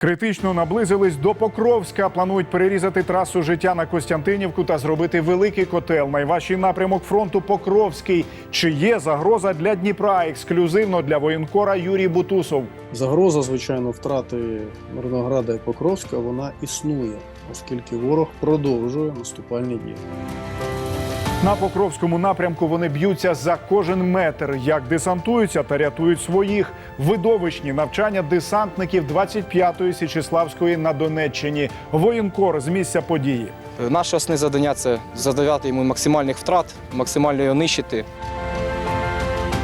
Критично наблизились до Покровська. Планують перерізати трасу життя на Костянтинівку та зробити великий котел. Найважчий напрямок фронту Покровський. Чи є загроза для Дніпра? Ексклюзивно для воєнкора Юрій Бутусов. Загроза, звичайно, втрати Мирнограда і Покровська вона існує, оскільки ворог продовжує наступальні дії. На Покровському напрямку вони б'ються за кожен метр, як десантуються та рятують своїх. Видовищні навчання десантників 25-ї Січеславської на Донеччині. Воєнкор з місця події. Наше основне завдання це завдавати йому максимальних втрат, максимально його нищити.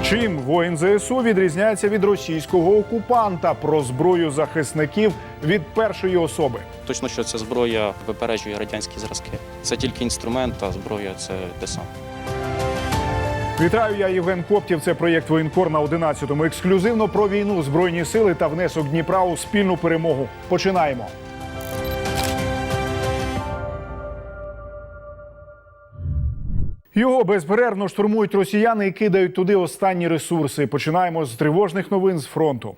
Чим воїн ЗСУ відрізняється від російського окупанта про зброю захисників від першої особи? Точно, що ця зброя випереджує радянські зразки. Це тільки інструмент, а зброя це десант. Вітаю, я Євген Коптів. Це проєкт Воєнкор на 11-му. Ексклюзивно про війну, збройні сили та внесок Дніпра у спільну перемогу. Починаємо. Його безперервно штурмують росіяни і кидають туди останні ресурси. Починаємо з тривожних новин з фронту.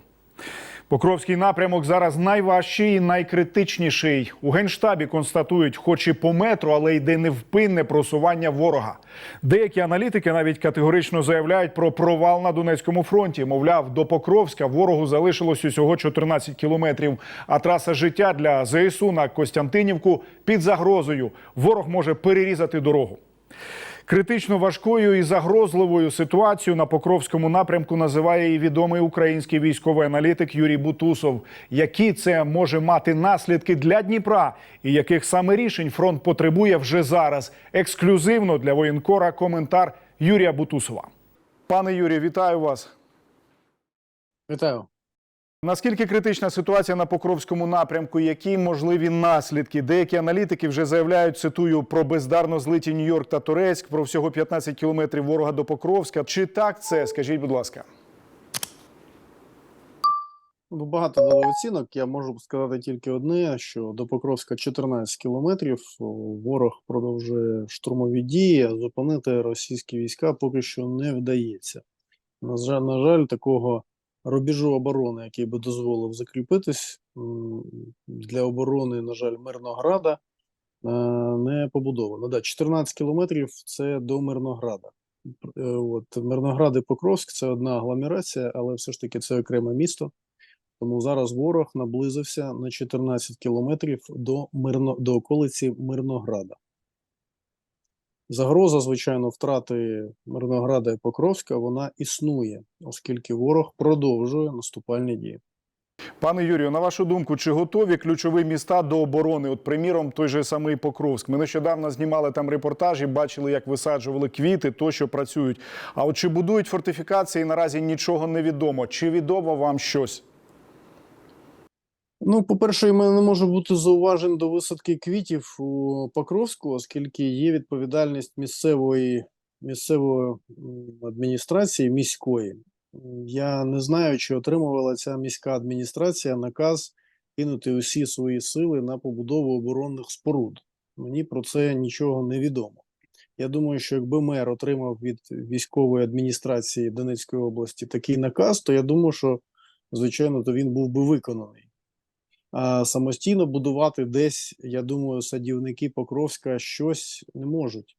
Покровський напрямок зараз найважчий і найкритичніший. У генштабі констатують, хоч і по метру, але йде невпинне просування ворога. Деякі аналітики навіть категорично заявляють про провал на Донецькому фронті. Мовляв, до Покровська ворогу залишилось усього 14 кілометрів. А траса життя для ЗСУ на Костянтинівку під загрозою. Ворог може перерізати дорогу. Критично важкою і загрозливою ситуацію на Покровському напрямку називає і відомий український військовий аналітик Юрій Бутусов. Які це може мати наслідки для Дніпра, і яких саме рішень фронт потребує вже зараз? Ексклюзивно для воєнкора коментар Юрія Бутусова. Пане Юрію, вітаю вас. Вітаю. Наскільки критична ситуація на Покровському напрямку? Які можливі наслідки? Деякі аналітики вже заявляють, цитую, про бездарно злиті Нью-Йорк та Турецьк, про всього 15 кілометрів ворога до Покровська. Чи так це? Скажіть, будь ласка. Ви багато дали оцінок. Я можу сказати тільки одне: що до Покровська 14 кілометрів. Ворог продовжує штурмові дії. Зупинити російські війська поки що не вдається. На жаль, на жаль, такого рубежу оборони, який би дозволив закріпитись для оборони, на жаль, Мирнограда, е, не побудовано. Да, 14 кілометрів це до Мирнограда. Е, От Мирноград і Покровськ це одна агломерація, але все ж таки це окреме місто. Тому зараз ворог наблизився на 14 кілометрів до мирно до околиці Мирнограда. Загроза, звичайно, втрати Мирнограда і Покровська вона існує, оскільки ворог продовжує наступальні дії. Пане Юрію, на вашу думку, чи готові ключові міста до оборони? От, приміром, той же самий Покровськ. Ми нещодавно знімали там репортажі, бачили, як висаджували квіти, то що працюють. А от чи будують фортифікації, наразі нічого не відомо. Чи відомо вам щось? Ну, по-перше, в мене не може бути зауважень до висадки квітів у Покровську, оскільки є відповідальність місцевої, місцевої адміністрації міської. Я не знаю, чи отримувала ця міська адміністрація наказ кинути усі свої сили на побудову оборонних споруд. Мені про це нічого не відомо. Я думаю, що якби мер отримав від військової адміністрації Донецької області такий наказ, то я думаю, що звичайно то він був би виконаний. Самостійно будувати десь, я думаю, садівники Покровська щось не можуть.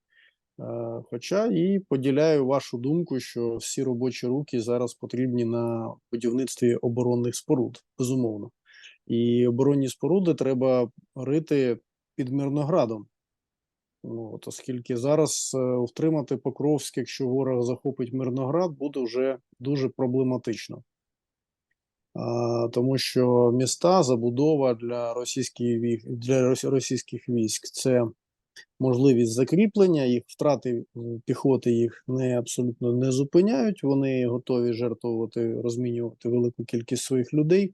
Хоча і поділяю вашу думку, що всі робочі руки зараз потрібні на будівництві оборонних споруд, безумовно. І оборонні споруди треба рити під Мирноградом. От, оскільки зараз е, втримати Покровськ, якщо ворог захопить Мирноград, буде вже дуже проблематично. Тому що міста, забудова для російських, для російських військ це можливість закріплення, їх втрати піхоти їх не абсолютно не зупиняють. Вони готові жертвувати, розмінювати велику кількість своїх людей.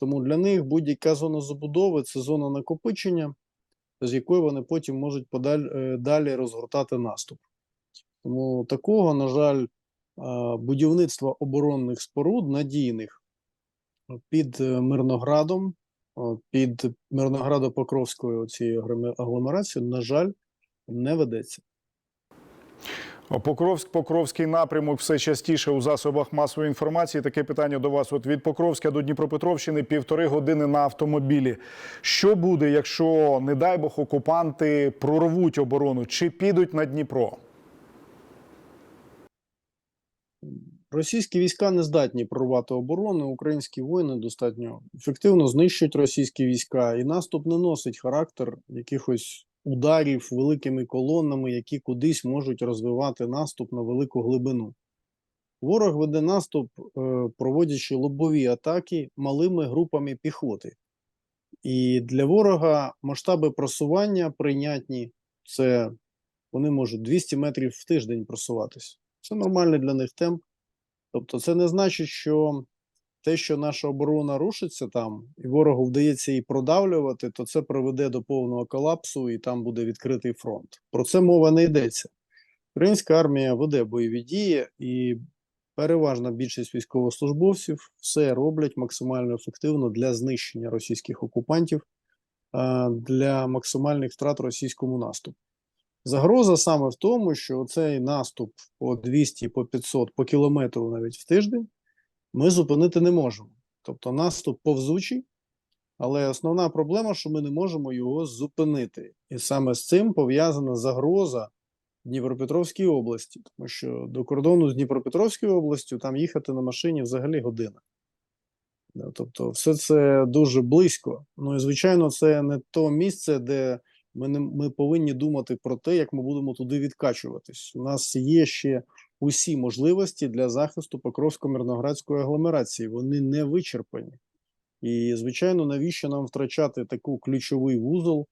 Тому для них будь-яка зона забудови це зона накопичення, з якої вони потім можуть подаль, е, далі розгортати наступ. Тому такого, на жаль, будівництва оборонних споруд надійних під е, Мирноградом, під Мирноградо-Покровською цією агломерацією, на жаль, не ведеться. Покровськ, Покровський напрямок все частіше у засобах масової інформації. Таке питання до вас. От від Покровська до Дніпропетровщини півтори години на автомобілі. Що буде, якщо, не дай Бог, окупанти прорвуть оборону чи підуть на Дніпро? Російські війська не здатні прорвати оборону. Українські воїни достатньо ефективно знищують російські війська, і наступ не носить характер якихось ударів великими колонами, які кудись можуть розвивати наступ на велику глибину. Ворог веде наступ, е, проводячи лобові атаки малими групами піхоти. І для ворога масштаби просування прийнятні. Це вони можуть 200 метрів в тиждень просуватись. Це нормальний для них темп. Тобто, це не значить, що те, що наша оборона рушиться там, і ворогу вдається її продавлювати, то це приведе до повного колапсу, і там буде відкритий фронт. Про це мова не йдеться. Українська армія веде бойові дії, і переважна більшість військовослужбовців все роблять максимально ефективно для знищення російських окупантів, для максимальних втрат російському наступу. Загроза саме в тому, що цей наступ по 200, по 500, по кілометру навіть в тиждень ми зупинити не можемо. Тобто наступ повзучий, але основна проблема, що ми не можемо його зупинити. І саме з цим пов'язана загроза Дніпропетровській області, тому що до кордону з Дніпропетровською областю там їхати на машині взагалі година. Тобто, все це дуже близько. Ну і звичайно, це не то місце, де ми, не, ми повинні думати про те, як ми будемо туди відкачуватись. У нас є ще усі можливості для захисту Покровсько-Мирноградської агломерації. Вони не вичерпані. І, звичайно, навіщо нам втрачати таку ключовий вузол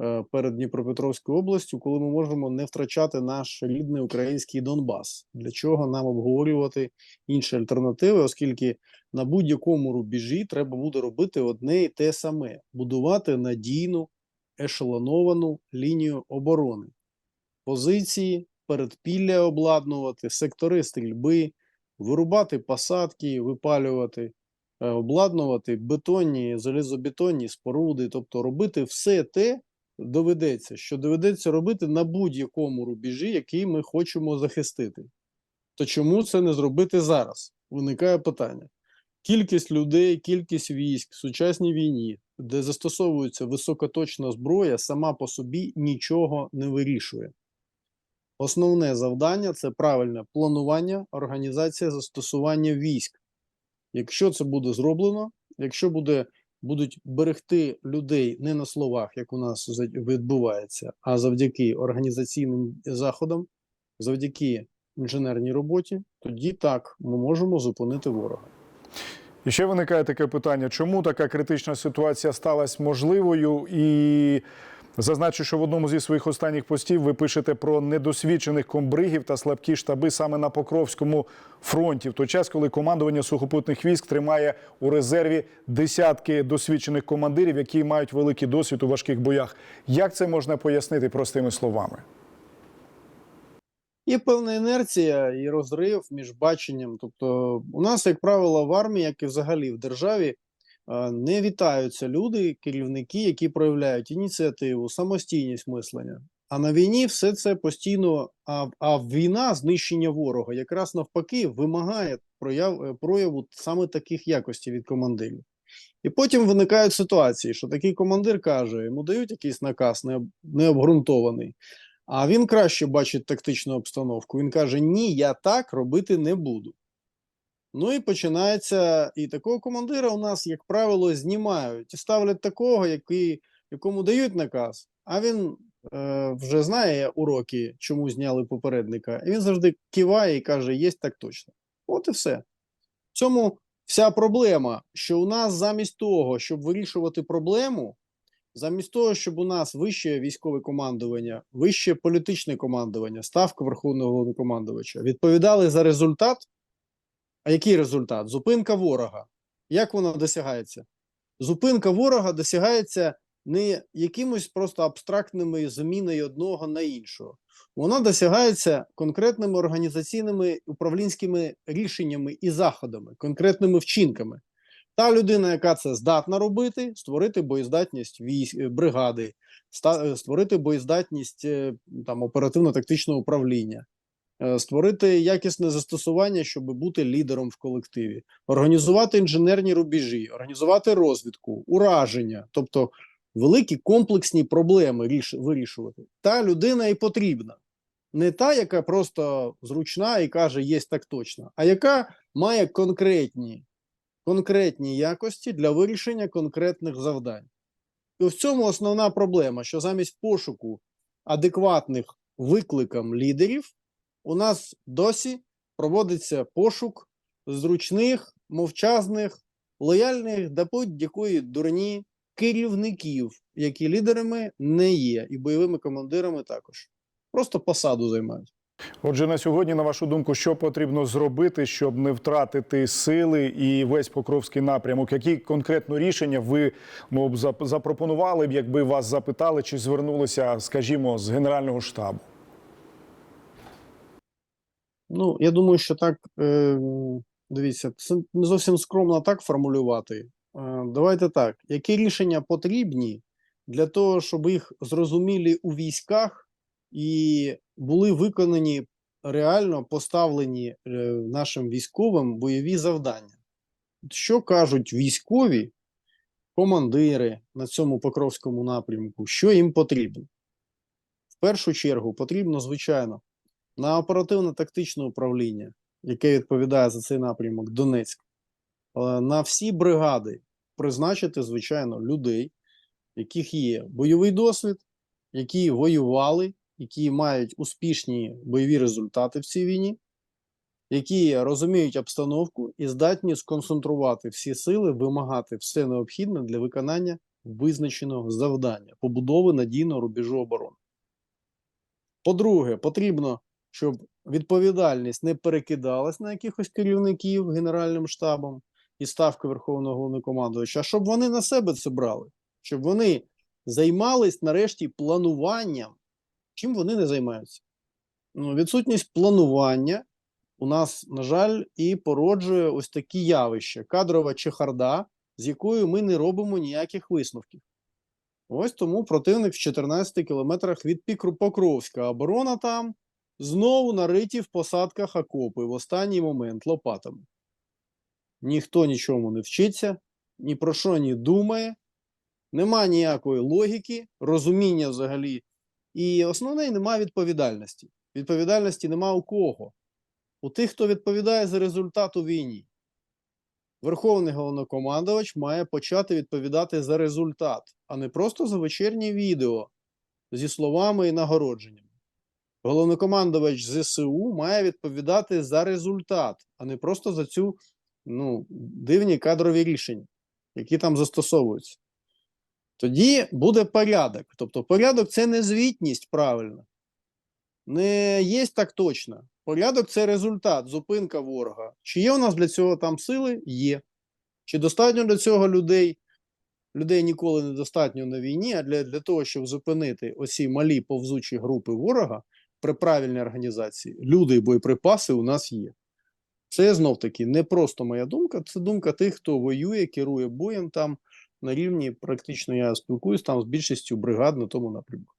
е, перед Дніпропетровською областю, коли ми можемо не втрачати наш рідний український Донбас? Для чого нам обговорювати інші альтернативи, оскільки на будь-якому рубежі треба буде робити одне і те саме: будувати надійну ешелоновану лінію оборони, позиції, передпілля обладнувати, сектори стрільби, вирубати посадки, випалювати, е, обладнувати бетонні, залізобетонні споруди, тобто робити все те, доведеться, що доведеться робити на будь-якому рубежі, який ми хочемо захистити. То чому це не зробити зараз? Виникає питання. Кількість людей, кількість військ в сучасній війні, де застосовується високоточна зброя, сама по собі нічого не вирішує. Основне завдання це правильне планування, організація застосування військ. Якщо це буде зроблено, якщо буде, будуть берегти людей не на словах, як у нас відбувається, а завдяки організаційним заходам, завдяки інженерній роботі, тоді так ми можемо зупинити ворога. І ще виникає таке питання: чому така критична ситуація сталася можливою? І зазначу, що в одному зі своїх останніх постів ви пишете про недосвідчених комбригів та слабкі штаби саме на Покровському фронті, в той час, коли командування сухопутних військ тримає у резерві десятки досвідчених командирів, які мають великий досвід у важких боях. Як це можна пояснити простими словами? Є певна інерція і розрив між баченням. Тобто, у нас, як правило, в армії, як і взагалі в державі, не вітаються люди, керівники, які проявляють ініціативу, самостійність мислення. А на війні все це постійно. А, а війна, знищення ворога, якраз навпаки, вимагає прояв, е, прояву саме таких якостей від командирів. І потім виникають ситуації, що такий командир каже, йому дають якийсь наказ не- необґрунтований. А він краще бачить тактичну обстановку. Він каже: Ні, я так робити не буду. Ну і починається. І такого командира у нас, як правило, знімають і ставлять такого, який, якому дають наказ, а він е, вже знає уроки, чому зняли попередника. І він завжди киває і каже: є так точно. От і все. В цьому вся проблема, що у нас замість того, щоб вирішувати проблему, Замість того, щоб у нас вище військове командування, вище політичне командування, ставка Верховного Головнокомандувача відповідали за результат. А який результат? Зупинка ворога. Як вона досягається? Зупинка ворога досягається не якимось просто абстрактними заміною одного на іншого. Вона досягається конкретними організаційними управлінськими рішеннями і заходами, конкретними вчинками. Та людина, яка це здатна робити, створити боєздатність військ е, бригади, е, створити боєздатність е, там оперативно-тактичного управління, створити якісне застосування, щоб бути лідером в колективі, організувати інженерні рубежі, організувати розвідку, ураження, тобто великі комплексні проблеми ріш- вирішувати. Та людина і потрібна. Не та, яка просто зручна і каже, є так точно, а яка має конкретні, конкретні якості для вирішення конкретних завдань. І в цьому основна проблема, що замість пошуку адекватних викликам лідерів, у нас досі проводиться пошук зручних, мовчазних, лояльних до будь-якої дурні керівників, які лідерами не є, і бойовими командирами також. Просто посаду займають. Отже, на сьогодні, на вашу думку, що потрібно зробити, щоб не втратити сили і весь Покровський напрямок? Які конкретно рішення ви зап- запропонували б, якби вас запитали, чи звернулися, скажімо, з Генерального штабу? Ну, я думаю, що так, е, дивіться, це не зовсім скромно так формулювати. Е, давайте так, які рішення потрібні для того, щоб їх зрозуміли у військах і були виконані реально поставлені е, нашим військовим бойові завдання? Що кажуть військові командири на цьому Покровському напрямку, що їм потрібно? В першу чергу потрібно, звичайно, на оперативно-тактичне управління, яке відповідає за цей напрямок Донецьк, е, на всі бригади призначити, звичайно, людей, яких є бойовий досвід, які воювали, які мають успішні бойові результати в цій війні, які розуміють обстановку і здатні сконцентрувати всі сили, вимагати все необхідне для виконання визначеного завдання побудови надійного рубежу оборони. По-друге, потрібно щоб відповідальність не перекидалась на якихось керівників Генеральним штабом і ставки Верховного Головнокомандувача, а щоб вони на себе це брали, щоб вони займались нарешті плануванням. Чим вони не займаються? Ну, відсутність планування у нас, на жаль, і породжує ось такі явища: кадрова чехарда, з якою ми не робимо ніяких висновків. Ось тому противник в 14 кілометрах від Пікру Покровська. Оборона там знову нариті в посадках окопи в останній момент лопатами. Ніхто нічому не вчиться, ні про що не думає, нема ніякої логіки, розуміння взагалі. І основне, немає відповідальності. Відповідальності нема у кого. У тих, хто відповідає за результат у війні. Верховний головнокомандувач має почати відповідати за результат, а не просто за вечірнє відео зі словами і нагородженнями. Головнокомандувач ЗСУ має відповідати за результат, а не просто за цю ну, дивні кадрові рішення, які там застосовуються. Тоді буде порядок. Тобто порядок це не звітність правильно. Не є так точно. Порядок це результат, зупинка ворога. Чи є у нас для цього там сили? Є. Чи достатньо для цього людей? Людей ніколи не достатньо на війні, а для, для того, щоб зупинити оці малі повзучі групи ворога при правильній організації, люди і боєприпаси у нас є. Це знов таки не просто моя думка, це думка тих, хто воює, керує боєм там на рівні. Практично я спілкуюсь там з більшістю бригад на тому напрямку.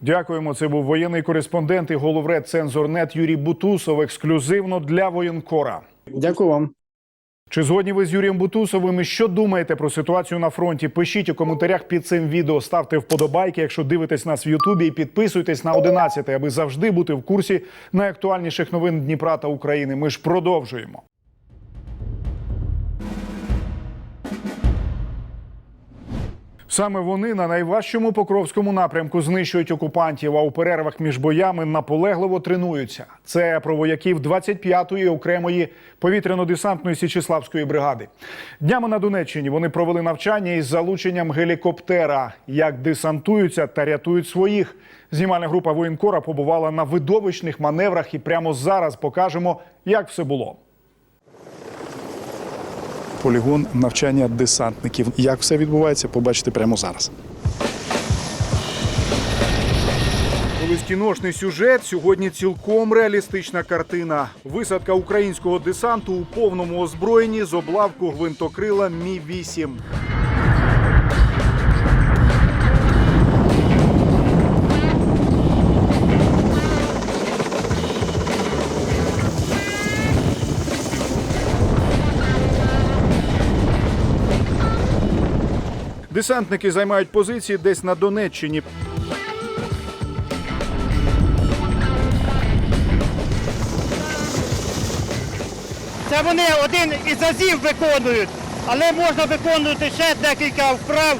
Дякуємо. Це був воєнний кореспондент і головред Цензорнет Юрій Бутусов ексклюзивно для воєнкора. Дякую вам. Чи згодні ви з Юрієм Бутусовим? І що думаєте про ситуацію на фронті? Пишіть у коментарях під цим відео, ставте вподобайки, якщо дивитесь нас в Ютубі, і підписуйтесь на 11, аби завжди бути в курсі найактуальніших новин Дніпра та України. Ми ж продовжуємо. Саме вони на найважчому покровському напрямку знищують окупантів, а у перервах між боями наполегливо тренуються. Це про вояків 25-ї окремої повітряно-десантної Січеславської бригади. Днями на Донеччині вони провели навчання із залученням гелікоптера, як десантуються та рятують своїх. Знімальна група воєнкора побувала на видовищних маневрах, і прямо зараз покажемо, як все було. Полігон навчання десантників. Як все відбувається, побачите прямо зараз. Колись кіношний сюжет, сьогодні цілком реалістична картина. Висадка українського десанту у повному озброєнні з облавку гвинтокрила Мі 8 Десантники займають позиції десь на Донеччині. Це вони один із азів виконують, але можна виконувати ще декілька вправ.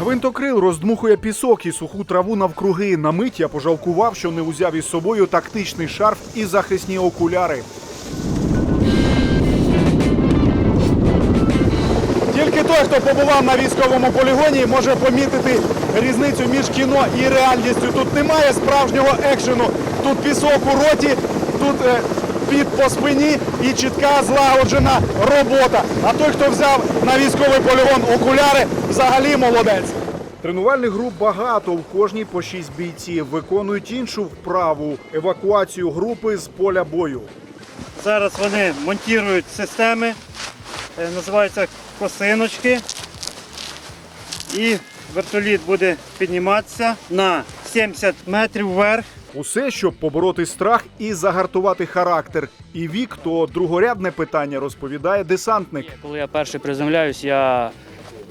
Гвинтокрил роздмухує пісок і суху траву навкруги. На мить я пожалкував, що не узяв із собою тактичний шарф і захисні окуляри. Той, хто побував на військовому полігоні, може помітити різницю між кіно і реальністю. Тут немає справжнього екшену. Тут пісок у роті, тут е, під по спині і чітка злагоджена робота. А той, хто взяв на військовий полігон окуляри, взагалі молодець. Тренувальних груп багато, в кожній по шість бійців. Виконують іншу вправу евакуацію групи з поля бою. Зараз вони монтують системи, е, називаються косиночки. І вертоліт буде підніматися на 70 метрів вверх. Усе, щоб побороти страх і загартувати характер. І вік то другорядне питання, розповідає десантник. Коли я перший приземляюсь, я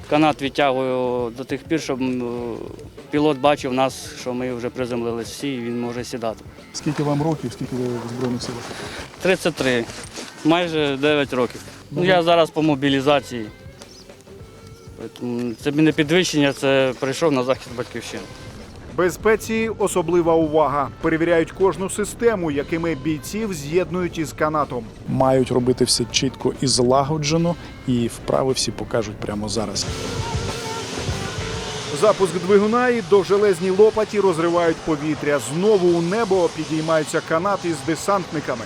канат відтягую до тих пір, щоб пілот бачив нас, що ми вже приземлились всі, і він може сідати. Скільки вам років, скільки ви в збройних силах? 33, майже 9 років. Ну, я зараз по мобілізації. Це не підвищення, це прийшов на захист батьківщини. Безпеці особлива увага. Перевіряють кожну систему, якими бійців з'єднують із канатом. Мають робити все чітко і злагоджено, і вправи всі покажуть прямо зараз. Запуск двигуна і довжелезні лопаті розривають повітря. Знову у небо підіймаються канат із десантниками.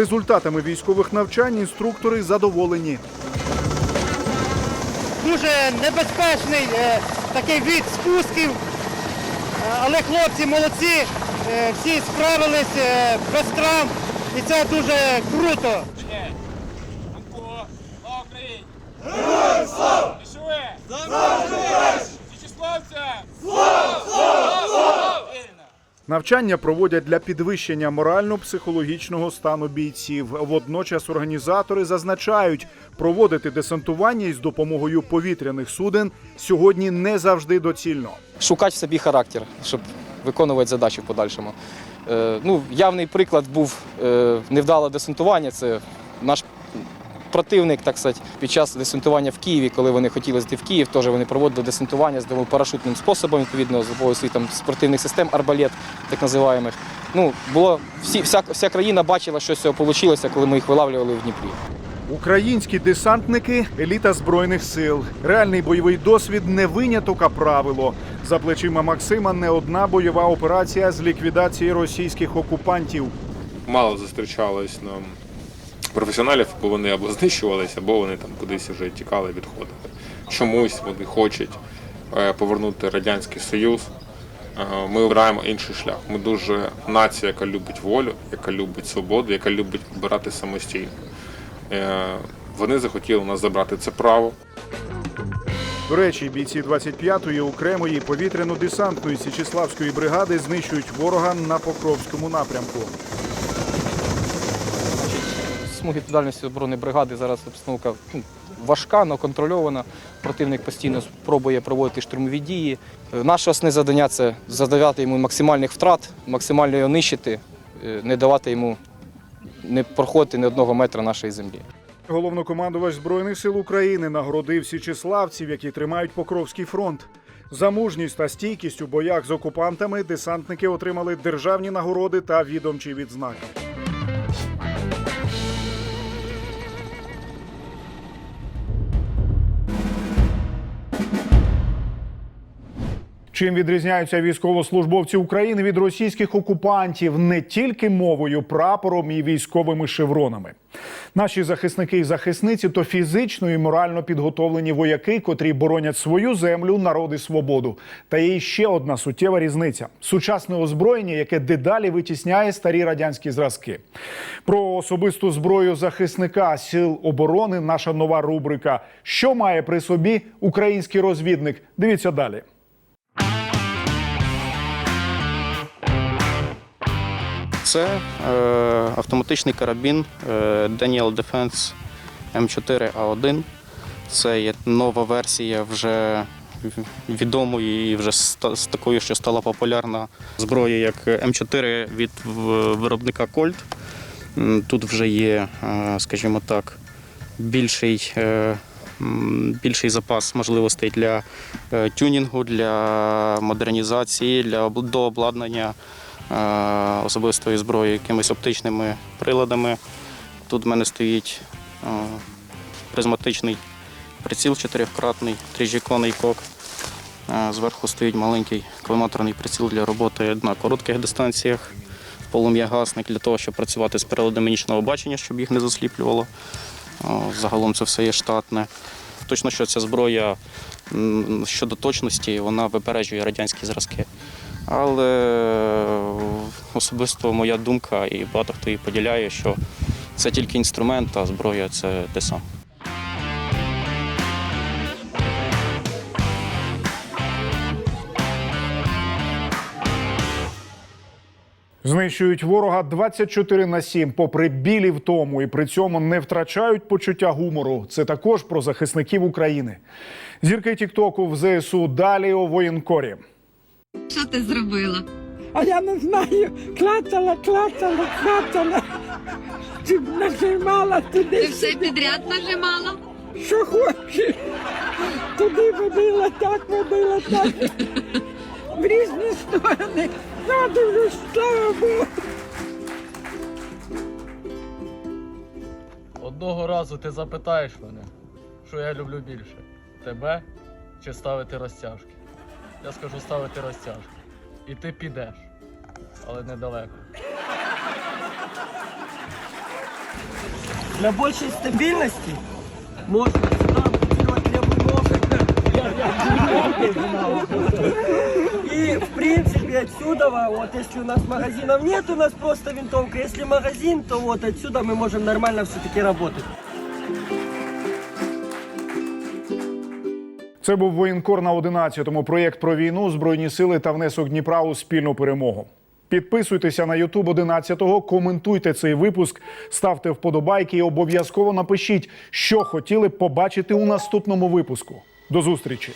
Результатами військових навчань інструктори задоволені. Дуже небезпечний е, такий від спусків, Е, але хлопці молодці, е, всі справились е, без травм, і це дуже круто. Навчання проводять для підвищення морально-психологічного стану бійців. Водночас організатори зазначають, проводити десантування із допомогою повітряних суден сьогодні не завжди доцільно. Шукати в собі характер, щоб виконувати задачі в подальшому. Е, ну, явний приклад був е, невдале десантування. Це наш противник, так сказати, під час десантування в Києві, коли вони хотіли зайти в Київ, теж вони проводили десантування з парашутним способом, відповідно, з допомогою спортивних систем, арбалет, так називаємих. Ну, було всі, вся, вся країна бачила, що з цього вийшло, коли ми їх вилавлювали в Дніпрі. Українські десантники еліта збройних сил. Реальний бойовий досвід не виняток, а правило. За плечима Максима не одна бойова операція з ліквідації російських окупантів. мало зустрічалось нам професіоналів, бо вони або знищувалися, або вони там кудись вже тікали, відходили. Чомусь вони хочуть е, повернути Радянський Союз. Е, Ми обираємо інший шлях. Ми дуже нація, яка любить волю, яка любить свободу, яка любить обирати самостійно. Е, Вони захотіли нас забрати це право. До речі, бійці 25-ї окремої повітряно-десантної Січеславської бригади знищують ворога на Покровському напрямку. Смуги відповідальності оборонної бригади зараз обстановка ну, важка, але контрольована. Противник постійно спробує проводити штурмові дії. Е, Наше основне завдання це завдавати йому максимальних втрат, максимально його нищити, е, не давати йому не проходити ні одного метра нашої землі. Головнокомандувач Збройних сил України нагородив січеславців, які тримають Покровський фронт. За мужність та стійкість у боях з окупантами десантники отримали державні нагороди та відомчі відзнаки. Чим відрізняються військовослужбовці України від російських окупантів не тільки мовою, прапором і військовими шевронами. Наші захисники і захисниці то фізично і морально підготовлені вояки, котрі боронять свою землю, народ і свободу. Та є ще одна суттєва різниця: сучасне озброєння, яке дедалі витісняє старі радянські зразки. Про особисту зброю захисника сил оборони наша нова рубрика Що має при собі український розвідник? Дивіться далі. Це е, автоматичний карабін е, Daniel Defense M4A1. Це є нова версія вже відомої і вже з такою, що стала популярна зброя, як М4 від виробника Colt. Тут вже є, е, скажімо так, більший, е, більший запас можливостей для е, тюнінгу, для модернізації, для дообладнання особистої зброї якимись оптичними приладами. Тут в мене стоїть е, призматичний приціл чотирьохкратний, трижіконний кок. Е, Зверху стоїть маленький коліматорний приціл для роботи на коротких дистанціях, полум'ягасник для того, щоб працювати з приладами нічного бачення, щоб їх не засліплювало. Е, Загалом це все є штатне. Точно, що ця зброя щодо точності вона випереджує радянські зразки. Але е, особисто моя думка, і багато хто її поділяє, що це тільки інструмент, а зброя це те саме. Знищують ворога 24 на 7, попри білі в тому, і при цьому не втрачають почуття гумору. Це також про захисників України. Зірки Тіктоку в ЗСУ далі у воєнкорі. Що ти зробила? А я не знаю, клацала, клацала, клацала. Чи нажимала Ти все підряд нажимала? що хочеш. Туди водила, так водила, так. В різні сторони. Надивлюсь, слава Богу. Одного разу ти запитаєш мене, що я люблю більше: тебе чи ставити розтяжки. Я скажу ставити розтяжки. І ти підеш, але недалеко. Для большей стабильности можно сюда монтировать левую ногу. В принципе отсюда, вот если у нас магазинов нет, у нас просто винтовка. Если магазин, то вот отсюда мы можем нормально все-таки работать. Це був воєнкор на 11-му. Проєкт про війну, збройні сили та внесок Дніпра у спільну перемогу. Підписуйтеся на Ютуб 11-го, коментуйте цей випуск, ставте вподобайки і обов'язково напишіть, що хотіли б побачити у наступному випуску. До зустрічі!